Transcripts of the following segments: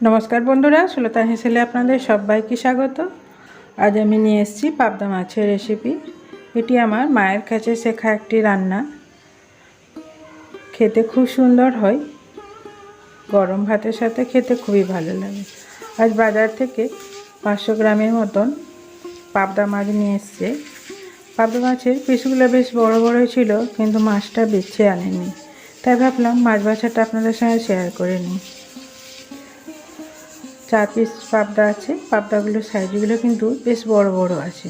নমস্কার বন্ধুরা, সুলতা হেসেলে আপনাদের সবাইকে স্বাগত। আজ আমি নিয়ে এসেছি পাবদা মাছের রেসিপি এটি আমার মায়ের কাছে শেখা একটি রান্না। খেতে খুব সুন্দর হয়। গরম ভাতের সাথে খেতে খুবই ভালো লাগে। আজ বাজার থেকে পাঁচশো গ্রামের মতন পাবদা মাছ নিয়ে এসছে। পাবদা মাছের পিসগুলো বেশ বড় বড় ছিল, কিন্তু মাছটা বেছে আনেনি তাই ভাবলাম মাছ বাছাটা আপনাদের সঙ্গে শেয়ার করে নিই। চার পিস পাবদা আছে। পাবদাগুলোর সাইজগুলো কিন্তু বেশ বড় বড় আছে।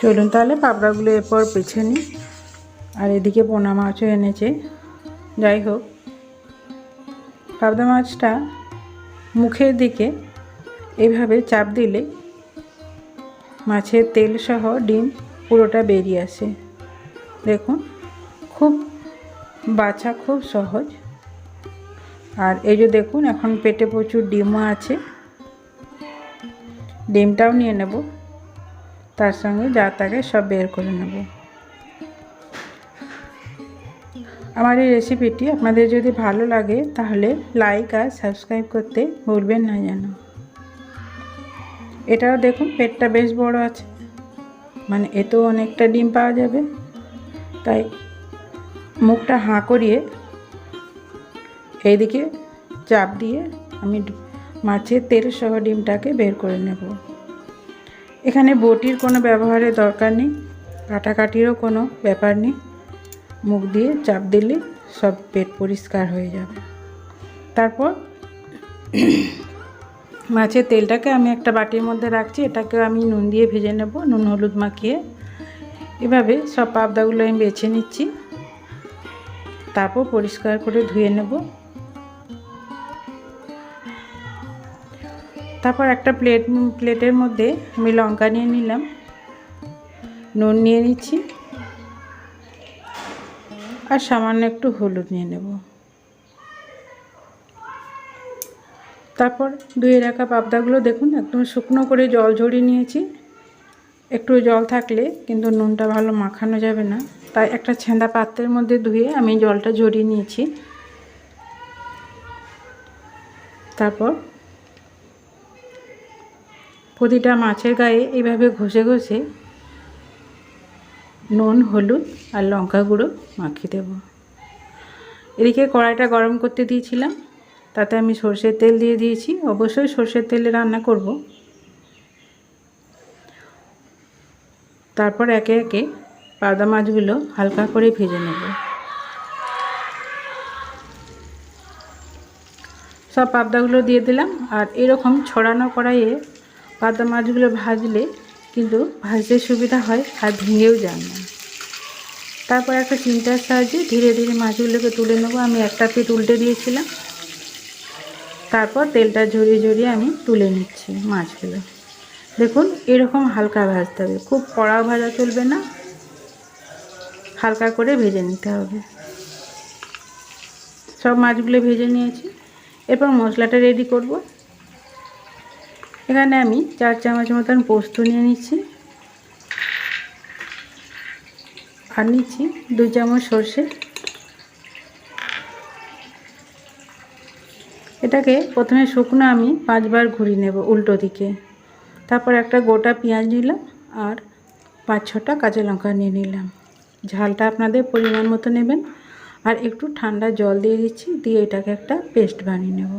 চলুন তাহলে পাবদাগুলো এরপর পেছে নিই। আর এদিকে পোনা মাছও এনেছে। যাই হোক, পাবদা মাছটা মুখের দিকে এভাবে চাপ দিলে মাছের তেল সহ ডিম পুরোটা বেরিয়ে আসে। দেখুন, খুব বাছা, খুব সহজ। আর এই যে দেখুন, এখন পেটে প্রচুর ডিমও আছে। ডিমটাও নিয়ে নেব। তার সঙ্গে যা তাকে সব বের করে নেব। আমার এই রেসিপিটি আপনাদের যদি ভালো লাগে, তাহলে লাইক আর সাবস্ক্রাইব করতে ভুলবেন না যেন। এটাও দেখুন, পেটটা বেশ বড় আছে। মানে এতেও অনেকটা ডিম পাওয়া যাবে। তাই মুখটা হাঁ করিয়ে এইদিকে চাপ দিয়ে আমি মাছের তেল সহ ডিমটাকে বের করে নেব। এখানে বটির কোনো ব্যবহারের দরকার নেই, কাটাকাটিরও কোনো ব্যাপার নেই। মুখ দিয়ে চাপ দিলে সব পেট পরিষ্কার হয়ে যাবে। তারপর মাছের তেলটাকে আমি একটা বাটির মধ্যে রাখছি এটাকে আমি নুন দিয়ে ভেজে নেব। নুন হলুদ মাখিয়ে এভাবে সব পাবদাগুলো আমি বেছে নিচ্ছি। তারপর পরিষ্কার করে ধুয়ে নেব। তারপর একটা প্লেট, প্লেটের মধ্যে আমি লঙ্কা নিয়ে নিলাম। নুন নিয়ে নিচ্ছি। আর সামান্য একটু হলুদ নিয়ে নেব। তারপর ধুয়ে রাখা পাবদাগুলো দেখুন, একদম শুকনো করে জল ঝরিয়ে নিয়েছি। একটু জল থাকলে কিন্তু নুনটা ভালো মাখানো যাবে না। তাই একটা ছেঁদা পাত্রের মধ্যে ধুয়ে আমি জলটা ঝরিয়ে নিয়েছি। তারপর প্রতিটা মাছের গায়ে এইভাবে ঘষে ঘষে নুন, হলুদ আর লঙ্কা গুঁড়ো মাখিয়ে দেব। এদিকে কড়াইটা গরম করতে দিয়েছিলাম। তাতে আমি সর্ষের তেল দিয়ে দিয়েছি। অবশ্যই সর্ষের তেলে রান্না করব। তারপর একে একে পাবদা মাছগুলো হালকা করে ভেজে নেব। সব পাবদাগুলো দিয়ে দিলাম আর এরকম ছড়ানো কড়াইয়ে পাবদা মাছগুলো ভাজলে কিন্তু ভাজতে সুবিধা হয় আর ভেঙেও যায় না। তারপর একটা চিমটার সাহায্যে ধীরে ধীরে মাছগুলোকে তুলে নেব। আমি একটা পিঠ উল্টে দিয়েছিলাম। তারপর তেলটা ঝরিয়ে ঝরিয়ে আমি তুলে নিচ্ছি মাছগুলো। দেখুন, এরকম হালকা ভাজতে হবে। খুব কড়া ভাজা চলবে না। হালকা করে ভেজে নিতে হবে। সব মাছগুলো ভেজে নিয়েছি। এরপর মশলাটা রেডি করব। এখানে আমি চার চামচ মতন পোস্ত নিয়ে নিচ্ছি। আর নিচ্ছি দুই চামচ সর্ষে। এটাকে প্রথমে শুকনো আমি পাঁচবার ঘুরিয়ে নেব উল্টো দিকে। তারপর একটা গোটা পেঁয়াজ নিলাম আর পাঁচ ছটা কাঁচা লঙ্কা নিয়ে নিলাম। ঝালটা আপনাদের পরিমাণ মতো নেবেন। আর একটু ঠান্ডা জল দিয়ে দিচ্ছি, দিয়ে এটাকে একটা পেস্ট বানিয়ে নেব।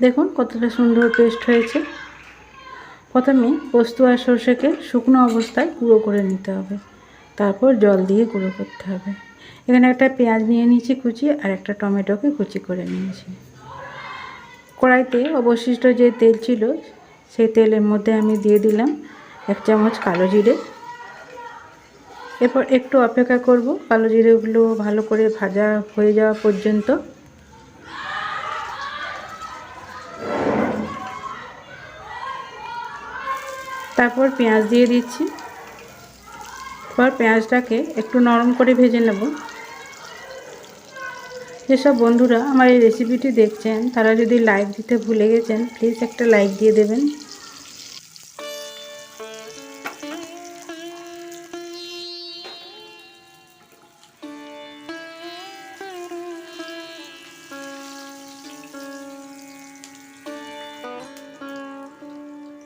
দেখুন কতটা সুন্দর পেস্ট হয়েছে। প্রথমে পোস্ত আর সর্ষেকে শুকনো অবস্থায় গুঁড়ো করে নিতে হবে। তারপর জল দিয়ে গুঁড়ো করতে হবে। এখানে একটা পেঁয়াজ নিয়ে নিয়েছি কুচি আর একটা টমেটোকে কুচি করে নিয়েছি। কড়াইতে অবশিষ্ট যে তেল ছিল সেই তেলের মধ্যে আমি দিয়ে দিলাম এক চামচ কালো জিরে। এরপর একটু অপেক্ষা করব, কালো জিরেগুলো ভালো করে ভাজা হয়ে যাওয়া পর্যন্ত। তারপর পেঁয়াজ দিয়ে দিচ্ছি। এবার পেঁয়াজটাকে একটু নরম করে ভেজে নেব। যেসব বন্ধুরা আমার এই রেসিপিটি দেখছেন, তারা যদি লাইক দিতে ভুলে গেছেন প্লিজ একটা লাইক দিয়ে দেবেন।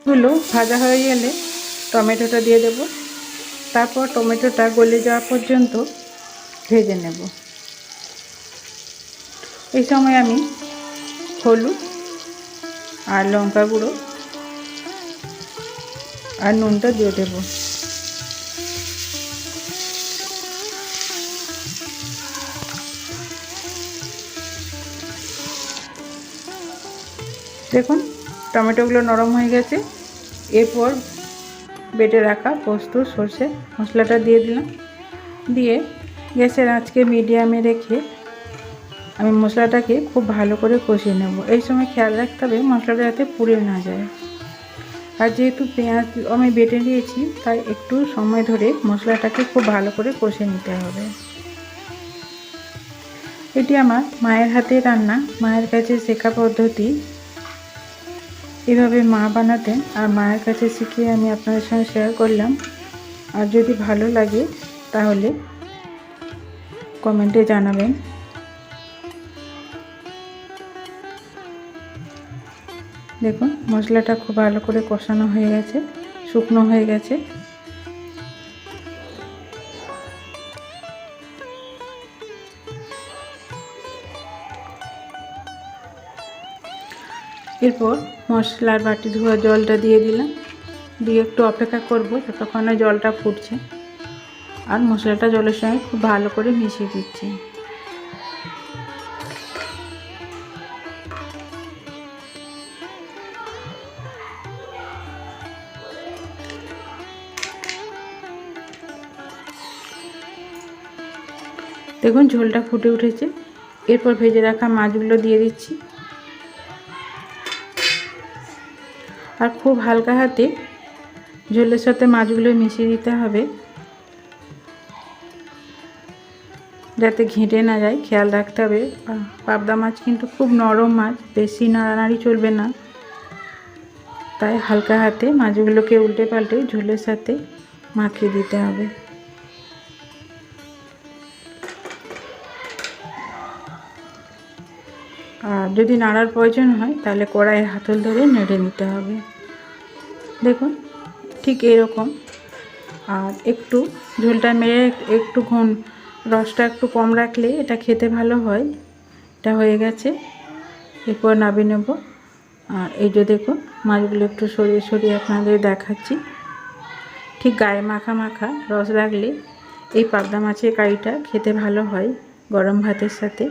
গুলো ভাজা হয়ে গেলে টমেটোটা দিয়ে দেব। তারপর টমেটোটা গলে যাওয়া পর্যন্ত ভেজে নেব। এই সময় আমি হলুদ আর লঙ্কা গুঁড়ো আর নুনটা দিয়ে দেবো। দেখুন, টমেটোগুলো নরম হয়ে গেছে। এরপর বেটে রাখা পোস্ত, সর্ষে মশলাটা দিয়ে দিলাম। দিয়ে গ্যাসের আঁচকে মিডিয়ামে রেখে আমি মশলাটাকে খুব ভালো করে কষিয়ে নেব। এই সময় খেয়াল রাখতে হবে মশলাটা যাতে পুড়ে না যায়। আর যেহেতু পেঁয়াজ আমি বেটে নিয়েছি, তাই একটু সময় ধরে মশলাটাকে খুব ভালো করে কষে নিতে হবে। এটি আমার মায়ের হাতে রান্না। মায়ের কাছে শেখা পদ্ধতি। এভাবে মা বানাতেন আর মায়ের কাছে শিখিয়ে আমি আপনাদের সঙ্গে শেয়ার করলাম। আর যদি ভালো লাগে, তাহলে কমেন্টে জানাবেন। দেখুন, মশলাটা খুব ভালো করে কষানো হয়ে গেছে, শুকনো হয়ে গেছে। এরপর মশলার বাটি ধোয়া জলটা দিয়ে দিলাম। দিয়ে একটু অপেক্ষা করব যতক্ষণে জলটা ফুটছে। আর মশলাটা জলের সঙ্গে খুব ভালো করে মিশিয়ে দিচ্ছি। দেখুন, ঝোলটা ফুটে উঠেছে। এরপর ভেজে রাখা মাছগুলো দিয়ে দিচ্ছি। আর খুব হালকা হাতে ঝোলের সাথে মাছগুলো মিশিয়ে দিতে হবে। যাতে ঘেঁটে না যায়, খেয়াল রাখতে হবে। পাবদা মাছ কিন্তু খুব নরম মাছ, বেশি নাড়ানাড়ি চলবে না। তাই হালকা হাতে মাছগুলোকে উল্টে পাল্টে ঝোলের সাথে মাখিয়ে দিতে হবে। যদি নাড়ার প্রয়োজন হয়, তাহলে কড়াইয়ের হাতল ধরে নেড়ে নিতে হবে। দেখুন, ঠিক এরকম। আর একটু ঝোলটা মেরে একটু ঘন, রসটা একটু কম রাখলে এটা খেতে ভালো হয়। এটা হয়ে গেছে। এরপর নাবি নেব। আর এই যে দেখুন, মাছগুলো একটু সরিয়ে সরিয়ে আপনাদের দেখাচ্ছি। ঠিক গায়ে মাখা মাখা রস রাখলে এই পাবদা মাছের কারিটা খেতে ভালো হয় গরম ভাতের সাথে।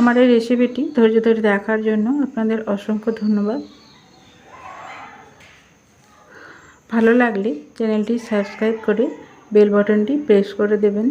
আমার এই রেসিপিটি ধৈর্য ধরে দেখার জন্য আপনাদের অসংখ্য ধন্যবাদ। ভালো লাগলে চ্যানেলটি সাবস্ক্রাইব করে বেল বাটনটি প্রেস করে দেবেন।